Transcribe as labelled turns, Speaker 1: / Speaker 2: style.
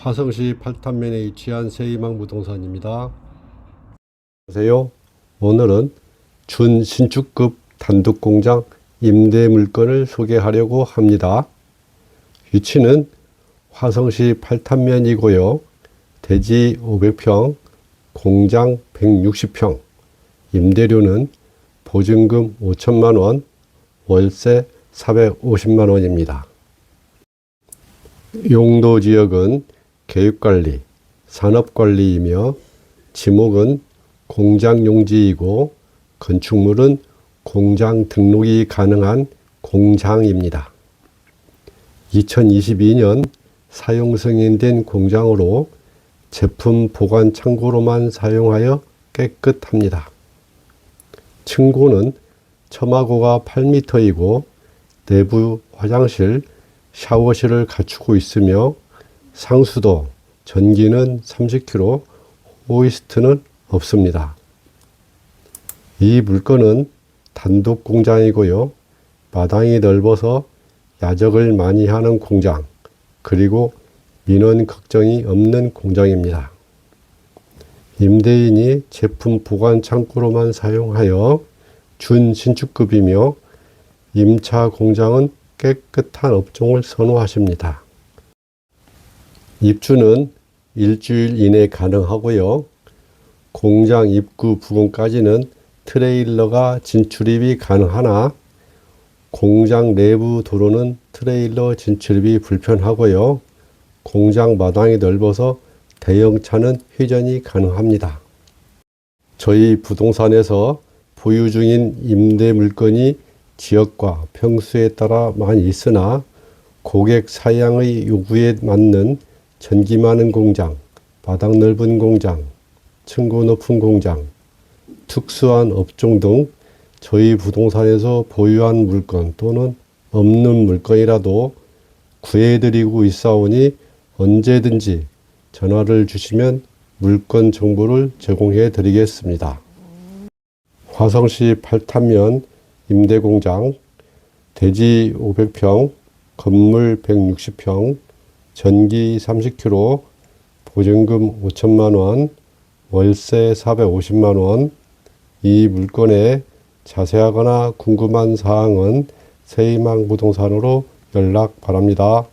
Speaker 1: 화성시 팔탄면에 위치한 세이망 부동산입니다. 안녕하세요. 오늘은 준 신축급 단독공장 임대 물건을 소개하려고 합니다. 위치는 화성시 팔탄면이고요. 대지 500평, 공장 160평, 임대료는 보증금 5천만 원, 월세 450만 원입니다. 용도 지역은 교육관리, 산업관리이며 지목은 공장 용지이고 건축물은 공장 등록이 가능한 공장입니다. 2022년 사용 승인된 공장으로 제품 보관 창고로만 사용하여 깨끗합니다. 층고는 처마고가 8m이고 내부 화장실, 샤워실을 갖추고 있으며 상수도, 전기는 30kg, 호이스트는 없습니다. 이 물건은 단독 공장이고요. 마당이 넓어서 야적을 많이 하는 공장, 그리고 민원 걱정이 없는 공장입니다. 임대인이 제품 보관 창고로만 사용하여 준 신축급이며 임차 공장은 깨끗한 업종을 선호하십니다. 입주는 일주일 이내 가능하고요. 공장 입구 부근까지는 트레일러가 진출입이 가능하나 공장 내부 도로는 트레일러 진출입이 불편하고요. 공장 마당이 넓어서 대형차는 회전이 가능합니다. 저희 부동산에서 보유 중인 임대 물건이 지역과 평수에 따라 많이 있으나 고객 사양의 요구에 맞는 전기 많은 공장, 바닥 넓은 공장, 층고 높은 공장, 특수한 업종 등 저희 부동산에서 보유한 물건 또는 없는 물건이라도 구해드리고 있사오니 언제든지 전화를 주시면 물건 정보를 제공해 드리겠습니다. 화성시 팔탄면 임대공장 대지 500평, 건물 160평, 전기 30kg, 보증금 5천만 원, 월세 450만 원. 이 물건에 자세하거나 궁금한 사항은 세이망 부동산으로 연락 바랍니다.